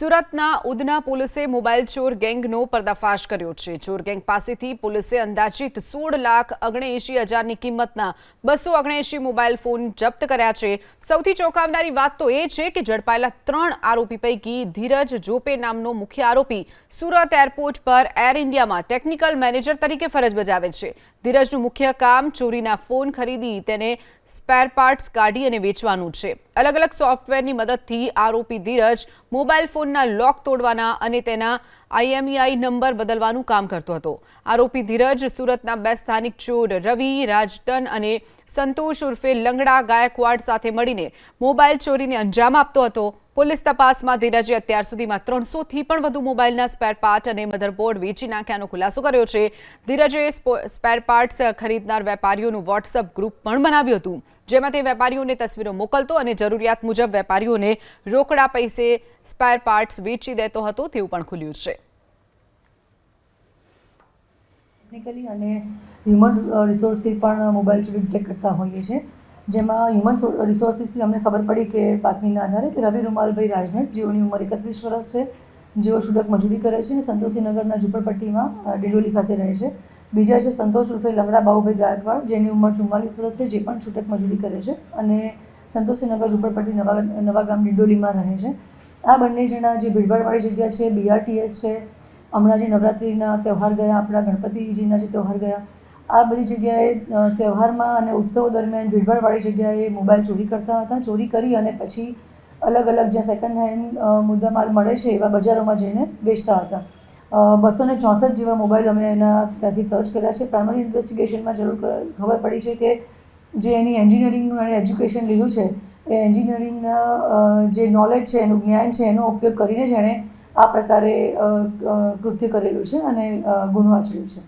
સુરતના ઉધના પોલીસે મોબાઈલ ચોર ગેંગનો પર્દાફાશ કર્યો છે. ચોર ગેંગ પાસેથી પોલીસે અંદાજિત સોળ લાખ ઓગણએંશી હજારની કિંમતના બસો ઓગણએંશી મોબાઈલ ફોન જપ્ત કર્યા છે. સૌથી ચોંકાવનારી વાત તો એ છે કે ઝડપાયેલા ત્રણ આરોપી પૈકી ધીરજ જોપે નામનો મુખ્ય આરોપી સુરત એરપોર્ટ પર એર ઇન્ડિયામાં ટેકનિકલ મેનેજર તરીકે ફરજ બજાવે છે. ધીરજનું મુખ્ય કામ ચોરીના ફોન ખરીદી, તેને સ્પેર પાર્ટ્સ કાઢી અને વેચવાનું છે. અલગ અલગ સોફ્ટવેરની મદદથી આરોપી ધીરજ મોબાઈલ ફોનના લોક તોડવાના અને તેના આઈએમઈઆઈ નંબર બદલવાનું કામ કરતો હતો. આરોપી ધીરજ સુરતના બે સ્થાનિક ચોર રવિ રાજટન અને સંતોષ ઉર્ફે લંગડા ગાયકવાડ સાથે મળીને મોબાઈલ ચોરીને અંજામ આપતો હતો. પોલીસ તપાસમાં ધીરજે અત્યાર સુધીમાં ત્રણસોથી પણ વધુ મોબાઈલના સ્પેર પાર્ટ અને મધરબોર્ડ વેચી નાખ્યાનો ખુલાસો કર્યો છે. ધીરજે સ્પો- સ્પેર પાર્ટ્સ ખરીદનાર વેપારીઓનું વોટ્સઅપ ગ્રુપ પણ બનાવ્યું હતું, જેમાં તે વેપારીઓને તસવીરો મોકલતો અને જરૂરિયાત મુજબ વેપારીઓને રોકડા પૈસે સ્પેર પાર્ટ્સ વેચી દેતો હતો તેવું પણ ખુલ્યું છે. ટેકનિકલી અને હ્યુમન રિસોર્સથી પણ મોબાઈલ ચોરી ડિટેક્ટ કરતા હોઈએ છીએ. જેમાં હ્યુમન રિસોર્સિસથી અમને ખબર પડી કે બાતમીના આધારે કે રવિ રૂમાલભાઈ રાજનેટ જેઓની ઉંમર એકત્રીસ વર્ષ છે. જેઓ છૂટક મજૂરી કરે છે અને સંતોષીનગરના ઝુંપડપટ્ટીમાં ડિંડોલી ખાતે રહે છે. બીજા છે સંતોષ ઉર્ફે લંગડા બાહુભાઈ ગાયકવાડ, જેની ઉંમર ચુમ્માલીસ વર્ષ છે, જે પણ છૂટક મજૂરી કરે છે અને સંતોષીનગર ઝુંપડપટ્ટી નવા નવાગામ ડિંડોલીમાં રહે છે. આ બંને જણા જે ભીડભાડવાળી જગ્યા છે બીઆરટીએસ છે. હમણાં જે નવરાત્રિના તહેવાર ગયા, આપણા ગણપતિજીના જે તહેવાર ગયા આ બધી જગ્યાએ તહેવારમાં અને ઉત્સવો દરમિયાન ભીડભાડવાળી જગ્યાએ મોબાઈલ ચોરી કરતા હતા. ચોરી કરી અને પછી અલગ અલગ જ્યાં સેકન્ડ હેન્ડ મુદ્દામાલ મળે છે એવા બજારોમાં જઈને વેચતા હતા. બસો ને ચોસઠ જેવા મોબાઈલ અમે એના ત્યાંથી સર્ચ કર્યા છે. પ્રાઇમરી ઇન્વેસ્ટિગેશનમાં જરૂર ખબર પડી છે કે જે એની એન્જિનિયરિંગનું એણે એજ્યુકેશન લીધું છે, એ એન્જિનિયરિંગના જે નોલેજ છે, એનું જ્ઞાન છે, એનો ઉપયોગ કરીને જ એણે આ પ્રકારે કૃત્ય કરેલું છે અને ગુનો આચર્યું છે.